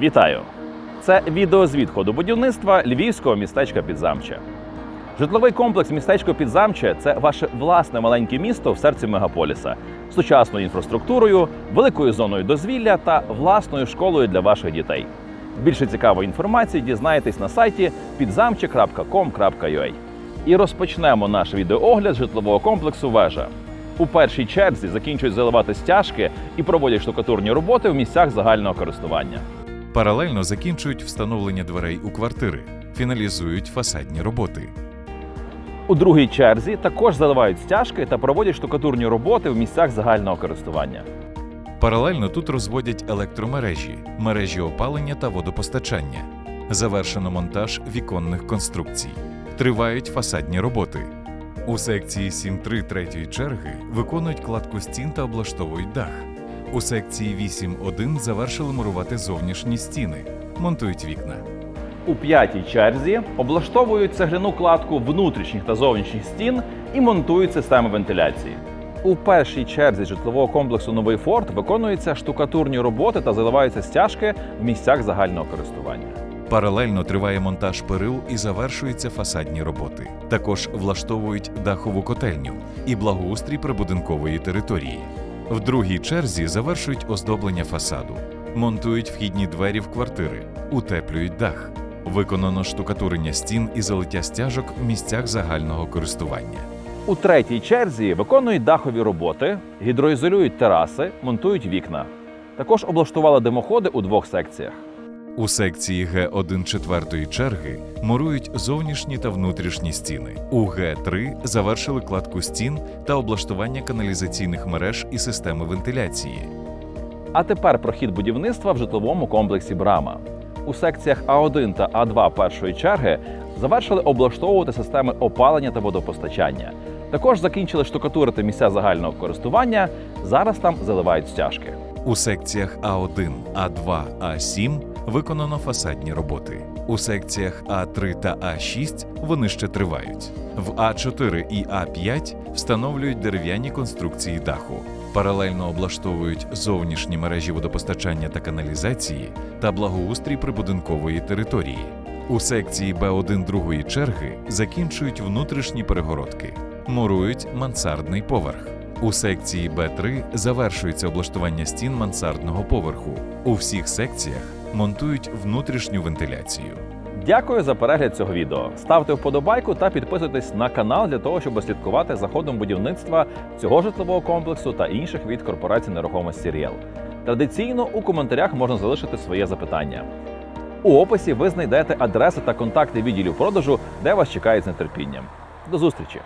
Вітаю! Це відеозвіт ходу будівництва львівського містечка Підзамче. Житловий комплекс містечко Підзамче це ваше власне маленьке місто в серці мегаполіса з сучасною інфраструктурою, великою зоною дозвілля та власною школою для ваших дітей. Більше цікавої інформації дізнаєтесь на сайті підзамче.com.ua. І розпочнемо наш відеоогляд житлового комплексу Вежа. У першій черзі закінчують заливати стяжки і проводять штукатурні роботи в місцях загального користування. Паралельно закінчують встановлення дверей у квартири, фіналізують фасадні роботи. У другій черзі також заливають стяжки та проводять штукатурні роботи в місцях загального користування. Паралельно тут розводять електромережі, мережі опалення та водопостачання. Завершено монтаж віконних конструкцій. Тривають фасадні роботи. У секції 7.3 третьої черги виконують кладку стін та облаштовують дах. У секції 8.1 завершили мурувати зовнішні стіни, монтують вікна. У п'ятій черзі облаштовують цегляну кладку внутрішніх та зовнішніх стін і монтують системи вентиляції. У першій черзі житлового комплексу Новий Форт виконуються штукатурні роботи та заливаються стяжки в місцях загального користування. Паралельно триває монтаж перил і завершуються фасадні роботи. Також влаштовують дахову котельню і благоустрій прибудинкової території. В другій черзі завершують оздоблення фасаду, монтують вхідні двері в квартири, утеплюють дах. Виконано штукатурення стін і залиття стяжок в місцях загального користування. У третій черзі виконують дахові роботи, гідроізолюють тераси, монтують вікна. Також облаштували димоходи у двох секціях. У секції Г1 четвертої черги мурують зовнішні та внутрішні стіни. У Г3 завершили кладку стін та облаштування каналізаційних мереж і системи вентиляції. А тепер про хід будівництва в житловому комплексі Брама. У секціях А1 та А2 першої черги завершили облаштовувати системи опалення та водопостачання. Також закінчили штукатурити місця загального користування. Зараз там заливають стяжки. У секціях А1, А2, А7 виконано фасадні роботи. У секціях А3 та А6 вони ще тривають. В А4 і А5 встановлюють дерев'яні конструкції даху. Паралельно облаштовують зовнішні мережі водопостачання та каналізації та благоустрій прибудинкової території. У секції Б1 другої черги закінчують внутрішні перегородки, мурують мансардний поверх. У секції Б3 завершується облаштування стін мансардного поверху. У всіх секціях монтують внутрішню вентиляцію. Дякую за перегляд цього відео. Ставте вподобайку та підписуйтесь на канал для того, щоб слідкувати за ходом будівництва цього житлового комплексу та інших від корпорації нерухомості Ріел. Традиційно у коментарях можна залишити своє запитання. У описі ви знайдете адреси та контакти відділів продажу, де вас чекають з нетерпінням. До зустрічі!